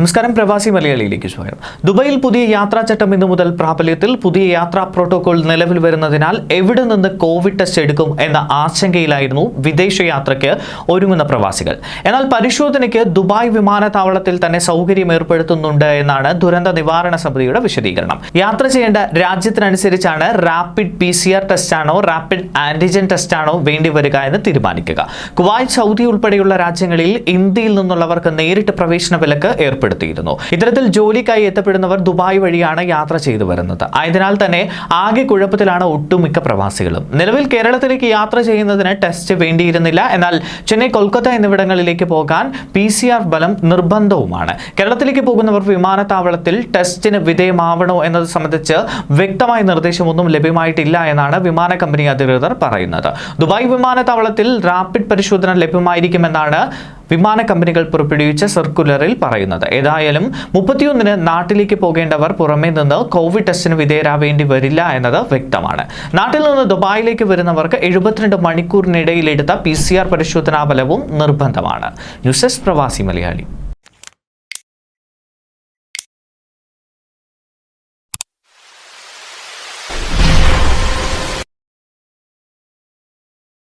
നമസ്കാരം പ്രവാസി മലയാളിയിലേക്ക് സ്വാഗതം. ദുബൈയിൽ പുതിയ യാത്രാ ചട്ടം ഇന്നു മുതൽ പ്രാബല്യത്തിൽ. പുതിയ യാത്രാ പ്രോട്ടോകോൾ നിലവിൽ വരുന്നതിനാൽ എവിടെ നിന്ന് കോവിഡ് ടെസ്റ്റ് എടുക്കും എന്ന ആശങ്കയിലായിരുന്നു വിദേശ യാത്രയ്ക്ക് ഒരുങ്ങുന്ന പ്രവാസികൾ. എന്നാൽ പരിശോധനയ്ക്ക് ദുബായ് വിമാനത്താവളത്തിൽ തന്നെ സൗകര്യം ഏർപ്പെടുത്തുന്നുണ്ട് എന്നാണ് ദുരന്ത നിവാരണ സമിതിയുടെ വിശദീകരണം. യാത്ര ചെയ്യേണ്ട രാജ്യത്തിനനുസരിച്ചാണ് rapid P C R test ആണോ റാപ്പിഡ് ആന്റിജൻ ടെസ്റ്റാണോ വേണ്ടി വരിക എന്ന് തീരുമാനിക്കുക. കുവൈറ്റ് സൗദി ഉൾപ്പെടെയുള്ള രാജ്യങ്ങളിൽ ഇന്ത്യയിൽ നിന്നുള്ളവർക്ക് നേരിട്ട് പ്രവേശന വിലക്ക് ഏർപ്പെടുത്തിയിരുന്നു ഇത്തരത്തിൽ ജോലിക്കായി എത്തപ്പെടുന്നവർ ദുബായ് വഴിയാണ് യാത്ര ചെയ്തു വരുന്നത്. ആയതിനാൽ തന്നെ ആകെ കുഴപ്പത്തിലാണ് ഒട്ടുമിക്ക പ്രവാസികളും. നിലവിൽ കേരളത്തിലേക്ക് യാത്ര ചെയ്യുന്നതിന് ടെസ്റ്റ് വേണ്ടിയിരുന്നില്ല. എന്നാൽ ചെന്നൈ കൊൽക്കത്ത എന്നിവിടങ്ങളിലേക്ക് പോകാൻ പി സി ആർ ബലം നിർബന്ധവുമാണ്. കേരളത്തിലേക്ക് പോകുന്നവർ വിമാനത്താവളത്തിൽ ടെസ്റ്റിന് വിധേയമാവണോ എന്നത് സംബന്ധിച്ച് വ്യക്തമായ നിർദ്ദേശമൊന്നും ലഭ്യമായിട്ടില്ല എന്നാണ് വിമാന കമ്പനി അധികൃതർ പറയുന്നത്. ദുബായ് വിമാനത്താവളത്തിൽ റാപ്പിഡ് പരിശോധന ലഭ്യമായിരിക്കുമെന്നാണ് വിമാന കമ്പനികൾ പുറപ്പെടുവിച്ച സർക്കുലറിൽ പറയുന്നത്. ഏതായാലും മുപ്പത്തിയൊന്നിന് നാട്ടിലേക്ക് പോകേണ്ടവർ പുറമേ നിന്ന് കോവിഡ് ടെസ്റ്റിന് വിധേയരാവേണ്ടി വരില്ല എന്നത് വ്യക്തമാണ്. നാട്ടിൽ നിന്ന് ദുബായിലേക്ക് വരുന്നവർക്ക് എഴുപത്തിരണ്ട് മണിക്കൂറിനിടയിലെടുത്ത പി സി ആർ പരിശോധനാ ഫലവും നിർബന്ധമാണ്. ന്യൂസ് ഡെസ്ക് പ്രവാസി മലയാളി.